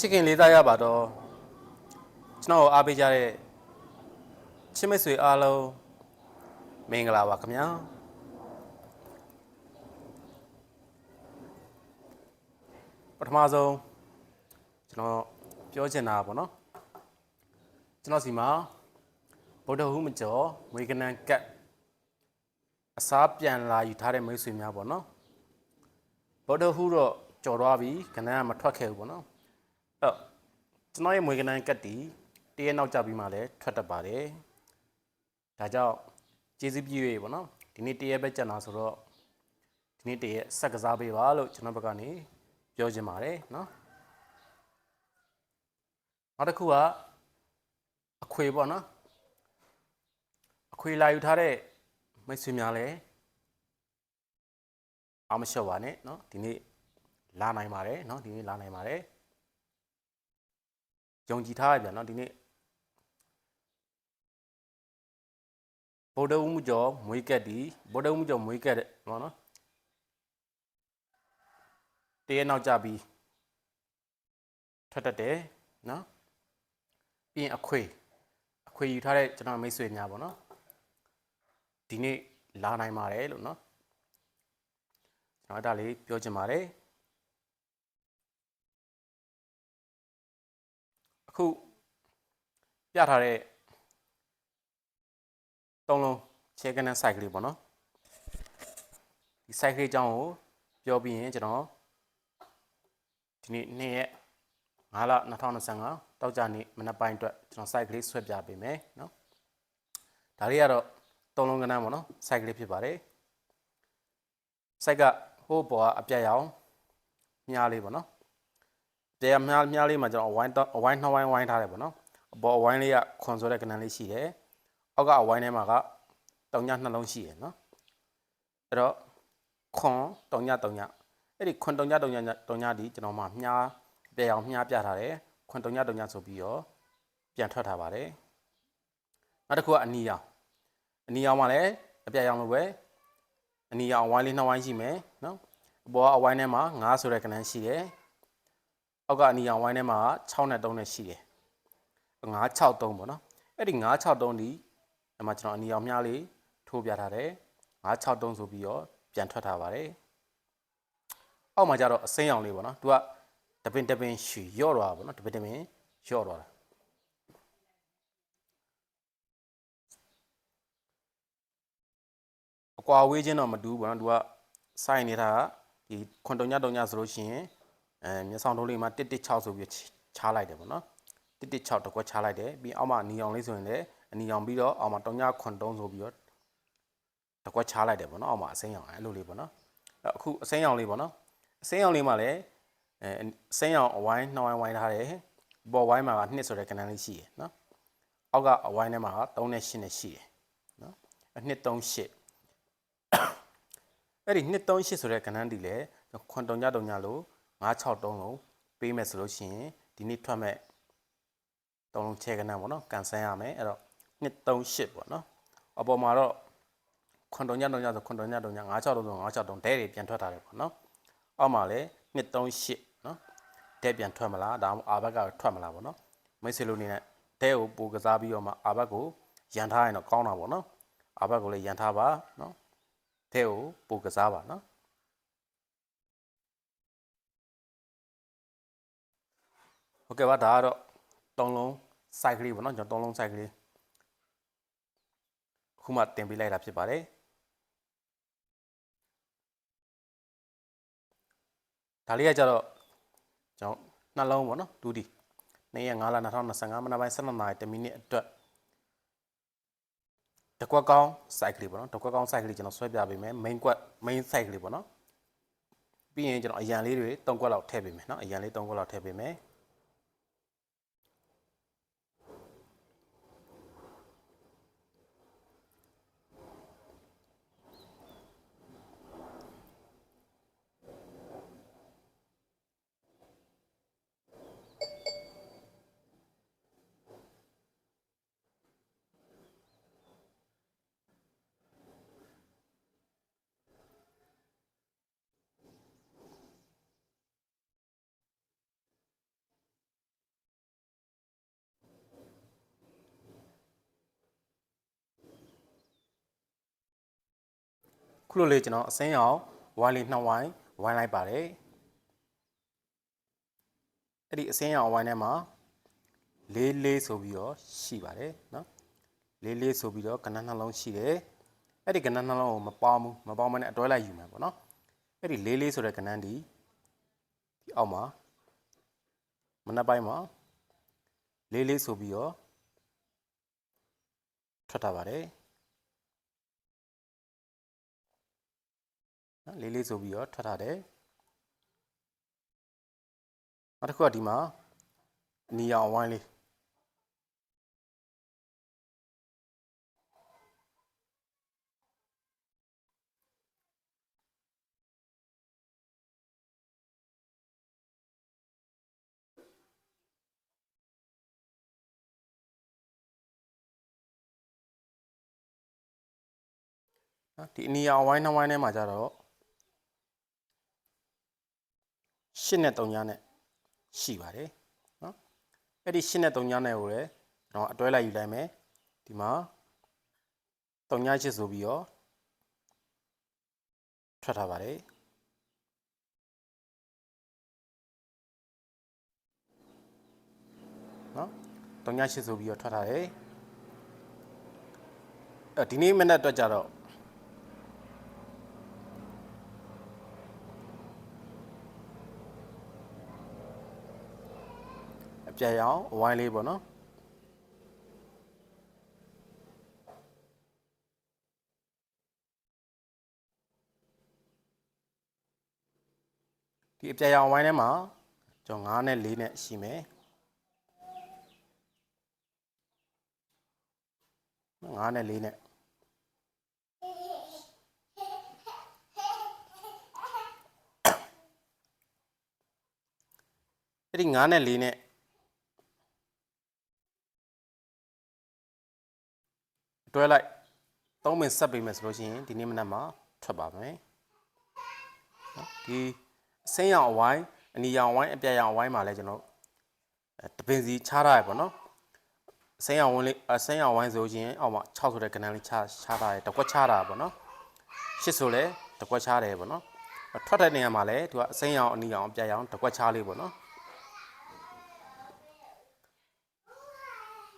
ချစ်ခင်လေးစားရပါတော့ကျွန်တော်ကိုအားပေးကြတဲ့ချစ်မိတ်ဆွေအားလုံးမင်္ဂလာပါခင်ဗျာပထမဆုံးကျွန်တော်ပြောချင်တာပေါ့နော်ကျွန်တော်စီမှာဗုဒ္ဓဟူးမကျော်မွေကနန်ကတ်အစားပြန်လာယူထားတဲ့မိတ်ဆွေများပေါ့နော်ဗုဒ္ဓဟူးတော့ကြော်သွားပြီကနန်ကမထွက်ခဲ့ဘူးပေါ့နော် အဲ့တော့ကျွန်တော်ရဲ့မွေးကနန်းကတ်တီတရက်နောက်ကြပြီးမှလည်းထွက်တတ်ပါတယ်ဒါကြောင့်ကျေးဇူးပြု၍ပေါ့နော်ဒီနေ့တရက်ပဲကြံတာဆိုတော့ဒီနေ့တရက်ဆက်ကစားပေးပါလို့ကျွန်တော်ဘက်ကနေပြောချင်ပါတယ်နော်နောက်တစ်ခုကအခွေပေါ့နော်အခွေလာယူထားတဲ့မိတ်ဆွေများလည်းအားမလျှော့ပါနဲ့နော်ဒီနေ့လာနိုင်ပါတယ်နော်ဒီနေ့လာနိုင်ပါတယ် ယုံကြည်ထားရပြန်เนาะဒီနေ့ဗုဒ္ဓဦးမှုကျော်မွေးကက်ဒီဗုဒ္ဓဦးမှုကျော်မွေးကက်တဲ့ဟောနော်တရက်နောက်ကြပြီးထွက်တတ်တယ်เนาะပြီးရင်အခွေအခွေယူထားတဲ့ကျွန်တော်မိတ်ဆွေများပေါ့နော်ဒီနေ့လာနိုင်ပါတယ်လို့เนาะကျွန်တော်အဲ့ဒါလေးပြောချင်ပါတယ် ခုပြထားတဲ့သုံးလုံးချဲကနန်း site ကလေးပေါ့နော်ဒီ site ကလေးအကြောင်းကိုပြောပြီးရင်ကျွန်တော်ဒီနေ့နေ့ရက်5လ2025တောက်ကြနေ့မနက်ပိုင်းအတွက်ကျွန်တော် site ကလေးဆွဲပြပေးမယ်နော်ဒါလေးကတော့သုံးလုံးကနန်းပေါ့နော် site ကလေးဖြစ်ပါတယ် site ကဟိုးပေါ်ကအပြတ်ရအောင်မြားလေးပေါ့နော် တရားမြားမြားလေးမှာကျွန်တော်အဝိုင်းတော့အဝိုင်းနှစ်ဝိုင်းဝိုင်းထားတယ်ပေါ့နော်အပေါ်အဝိုင်းလေးကခွန်ဆိုတဲ့ကဏ္ဍလေးရှိတယ်အောက်ကအဝိုင်းထဲမှာကတောင်ညနှလုံးရှိတယ်နော်အဲ့တော့ခွန်တောင်ညတောင်ညအဲ့ဒီခွန်တောင်ညတောင်ညတောင်ညဒီကျွန်တော်မှမြားပြအောင်မြားပြထားတယ်ခွန်တောင်ညတောင်ညဆိုပြီးတော့ပြန်ထွက်ထားပါတယ်နောက်တစ်ခုကအနီရောင်အနီရောင်မှာလည်းအပြရောင်လိုပဲအနီရောင်အဝိုင်းလေးနှစ်ဝိုင်းရှိမယ်နော်အပေါ်ကအဝိုင်းထဲမှာ9ဆိုတဲ့ကဏ္ဍရှိတယ် အောက်ကအနီရောင်ဝိုင်းထဲမှာ6နဲ့3နဲ့ရှိတယ်963ပေါ့နော်အဲ့ဒီ963ဒီဒီမှာကျွန်တော်အနီရောင်မြားလေးထိုးပြထားတယ်963ဆိုပြီးတော့ပြန်ထွက်ထားပါတယ်အောက်မှာကျတော့အစိမ်းရောင်လေးပေါ့နော်သူကတပင်တပင်ရှည်ရော့သွားတာပေါ့နော်တပင်တပင်ရော့သွားတာအကွာဝေးချင်းတော့မတူဘူးပေါ့နော်သူကစိုင်းနေတာကဒီခွန်တုံညတုံညဆိုလို့ရှိရင် အဲမျက်စောင်းတုံးလေးမှာ116ဆိုပြီးချားလိုက်တယ်ပေါ့နော်116တကွက်ချားလိုက်တယ်ပြီးအောက်မှာအနီအောင်လေးဆိုရင်လည်းအနီအောင်ပြီးတော့အောက်မှာ3ညခွန်တုံးဆိုပြီးတော့တကွက်ချားလိုက်တယ်ပေါ့နော်အောက်မှာအစိမ်းရောင်အဲ့လိုလေးပေါ့နော်အဲ့အခုအစိမ်းရောင်လေးပေါ့နော်အစိမ်းရောင်လေးမှာလည်းအဲအစိမ်းရောင်အဝိုင်းနှောင်းဝိုင်းဝိုင်းထားတယ်ပေါ်ဝိုင်းမှာက2ဆိုတဲ့ကဏ္ဍလေးရှိတယ်နော်အောက်ကအဝိုင်းထဲမှာက3နဲ့8နဲ့ရှိတယ်နော်အနှစ်3 8အဲ့ဒီနှစ်3 8ဆိုတဲ့ကဏ္ဍဒီလေခွန်တုံညတုံညလို့ 963လုံးပေးမယ်ဆိုလို့ရှိရင်ဒီနေ့ထွက်မဲ့သုံးလုံးချဲကနန်းပေါ့နော်ကန်ဆန်းရမယ်အဲ့တော့238ပေါ့နော်အပေါ်မှာတော့ခွန်တုံညတုံညဆိုခွန်တုံညတုံည963ဆို963ဒဲတွေပြန်ထွက်ထားတယ်ပေါ့နော်အောက်မှာလည်း238နော်ဒဲပြန်ထွက်မလားဒါမှမဟုတ်အာဘက်ကထွက်မလားပေါ့နော်မိတ်ဆွေလိုနေနဲ့ဒဲကိုပိုကစားပြီးတော့မှအာဘက်ကိုရန်ထားရင်တော့ကောင်းတာပေါ့နော်အာဘက်ကိုလည်းရန်ထားပါနော်ဒဲကိုပိုကစားပါနော် ဟုတ်ကဲ့ပါဒါကတော့သုံးလုံး site ကလေးပေါ့နော်ကျွန်တော်သုံးလုံး site ကလေးအခုမှတင်ပေးလိုက်တာဖြစ်ပါတယ်ဒါလေးကကြတော့ကျွန်တော်နှလုံးပေါ့နော်ဒူဒီနေ့ရက်9လ2025မနက်ပိုင်း12နာရီ10မိနစ်အတွက်တကွက်ကောင်း site ကလေးပေါ့နော်တကွက်ကောင်း site ကလေးကျွန်တော်ဆွဲပြပေးမယ် main ကွက် main site ကလေးပေါ့နော်ပြီးရင်ကျွန်တော်အရန်လေးတွေ3ကွက်လောက်ထည့်ပေးမယ်နော်အရန်လေး3ကွက်လောက်ထည့်ပေးမယ် ခုလိုလေးကျွန်တော်အစင်းအောင်ဝိုင်းလေးနှစ်ဝိုင်းဝိုင်းလိုက်ပါတယ်အဲ့ဒီအစင်းအောင်ဝိုင်းထဲမှာလေးလေးဆိုပြီးတော့ရှိပါတယ်နော်လေးလေးဆိုပြီးတော့ကဏ္ဍနှလုံးရှိတယ်အဲ့ဒီကဏ္ဍနှလုံးကိုမပေါင်းဘူးမပေါင်းမနဲ့အတွဲလိုက်ယူမယ်ပေါ့နော်အဲ့ဒီလေးလေးဆိုတဲ့ကဏ္ဍဒီဒီအောက်မှာမနက်ပိုင်းမှာလေးလေးဆိုပြီးတော့ထွက်တာပါတယ် နော်လေးလေးဆိုပြီးတော့ထွက်ထားတယ်နောက်တစ်ခုကဒီမှာနီအောင်ဝိုင်းလေးနော်ဒီအနီအောင်ဝိုင်းနှဝိုင်းထဲမှာကြတော့ ရှစ်နဲ့3ညနဲ့ရှိပါတယ်နော်အဲ့ဒီရှစ်နဲ့3ညနဲ့ကိုလည်းကျွန်တော်အတွဲလိုက်ယူလိုက်မယ်ဒီမှာ3ညချစ်ဆိုပြီးတော့ထွက်ထားပါတယ်နော်3ညချစ်ဆိုပြီးတော့ထွက်ထားတယ်အဲ့ဒီနေ့မနေ့အတွက်ကြတော့ အ ပြတ်ရအောင်အဝိုင်းလေးပေါ့နော်ဒီအပြတ်ရအောင်ဝိုင်းထဲမှာကျွန်တော်9နဲ့4နဲ့ရှိမယ်9နဲ့4နဲ့အဲ့ဒီ9နဲ့4နဲ့ တွဲလိုက်သုံးပင်ဆက်ပေးမယ်ဆိုလို့ရှိရင်ဒီနေ့မနက်မှာထွက်ပါမယ်နော်ဒီအစင်းရောင်အဝိုင်းအနီရောင်အဝိုင်းအပြတ်ရောင်အဝိုင်းမှာလည်းကျွန်တော်အဲတပင်စီချားထားရပေါ့နော်အစင်းရောင်ဝင်းလေးအစင်းရောင်ဝိုင်းဆိုရင်အောက်မှာ6ဆိုတဲ့ကဏ္ဍလေးချားချားထားတယ်တကွက်ချားတာပေါ့နော်8ဆိုလဲတကွက်ချားတယ်ပေါ့နော်ထွက်တဲ့နေရာမှာလည်းသူကအစင်းရောင်အနီရောင်အပြတ်ရောင်တကွက်ချားလေးပေါ့နော်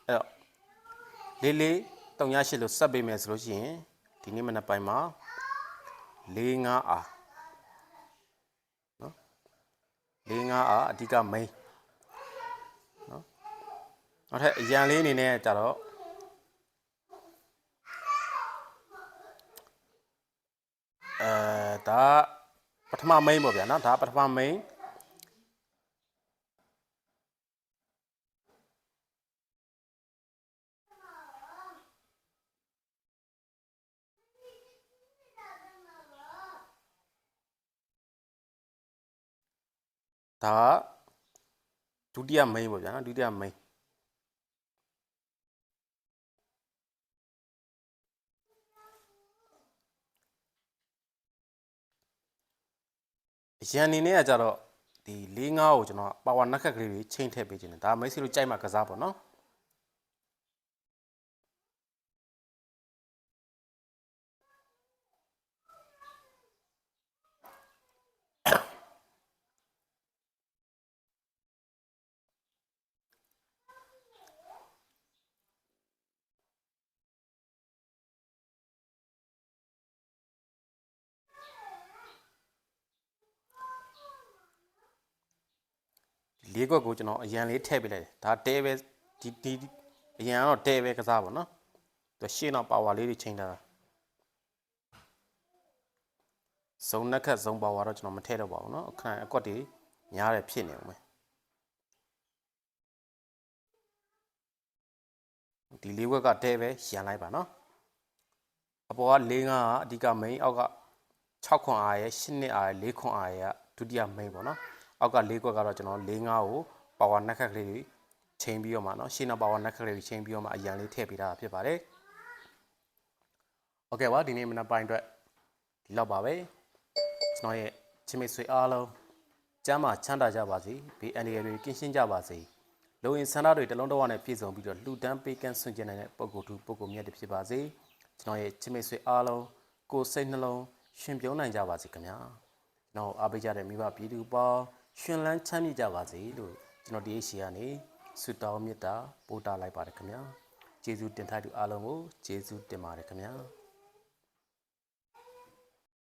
အဲ့တော့လေးလေး 308လို့ဆက်ပေးမယ်ဆိုလို့ရှိရင်ဒီနေ့မနက်ပိုင်းမှာ45အာနော်45အာအဓိက main နော်နောက်ထပ်အရန်လေးအနေနဲ့ကြတော့အဲဒါပထမ main ပေါ့ဗျာနော်ဒါပထမ main ဒါကဒုတိယ main ပေါ့ဗျာနော်ဒုတိယ main အရန်အနေနဲ့ကကြတော့ဒီ၄၅ကိုကျွန်တော်ပါဝါနက်ခက်ကလေးတွေချိန်ထည့်ပေးခြင်းတယ်ဒါမိတ်ဆွေတို့ကြိုက်မှကစားပေါ့နော် လေးခွက်ကိုကျွန်တော်အရန်လေးထည့်ပေးလိုက်တယ်ဒါတဲပဲဒီဒီအရန်ကတော့တဲပဲကစားပါနော်သူရှင်းတော့ပါဝါလေးတွေချိန်ထားတာဇုံနက်ခတ်ဇုံပါဝါတော့ကျွန်တော်မထည့်တော့ပါဘူးနော်အခန့်အကွက်တွေများတယ်ဖြစ်နေအောင်မယ်ဒီလေးခွက်ကတဲပဲရန်လိုက်ပါနော်အပေါ်က၄၅ကအဓိက main အောက်က6ခွန်အားရဲ့8နှစ်အားရဲ့4ခွန်အားရဲ့ဒုတိယ main ပေါ့နော် အောက်က၄ခွက်ကတော့ကျွန်တော်၄၅ကိုပါဝါနက်ခက်ကလေးတွေချိန်ပြီးတော့မှเนาะရှင်းတော့ပါဝါနက်ခက်ကလေးတွေချိန်ပြီးတော့မှအရန်လေးထည့်ပေးတာဖြစ်ပါတယ်โอเคပါဒီနေ့မနက်ပိုင်းအတွက်ဒီလောက်ပါပဲကျွန်တော်ရဲ့ချင်းမိတ်ဆွေအားလုံးကျမ်းမာချမ်းသာကြပါစေဘေးအန္တရာယ်တွေကင်းရှင်းကြပါစေလုံရင်ဆန္ဒတွေတလုံးတော့နဲ့ပြည့်စုံပြီးတော့လှူဒန်းပေးကမ်းဆွင့်ကျင်နေတဲ့ပုံကိုယ်သူပုံကိုယ်မြတ်တွေဖြစ်ပါစေကျွန်တော်ရဲ့ချင်းမိတ်ဆွေအားလုံးကိုယ်စိတ်နှလုံး ရှင်ပြုံးနိုင်ကြပါစေခင်ဗျာကျွန်တော်အားပေးကြတဲ့မိဘပြည်သူပေါင်း ရှင်လန်းချမ်းမြေ့ကြပါစေလို့ကျွန်တော်ဒီအရှိကနေဆုတောင်းမေတ္တာပို့တာလိုက်ပါတယ်ခင်ဗျာကျေးဇူးတင်ထိုက်သူအားလုံးကိုကျေးဇူးတင်ပါတယ်ခင်ဗျာ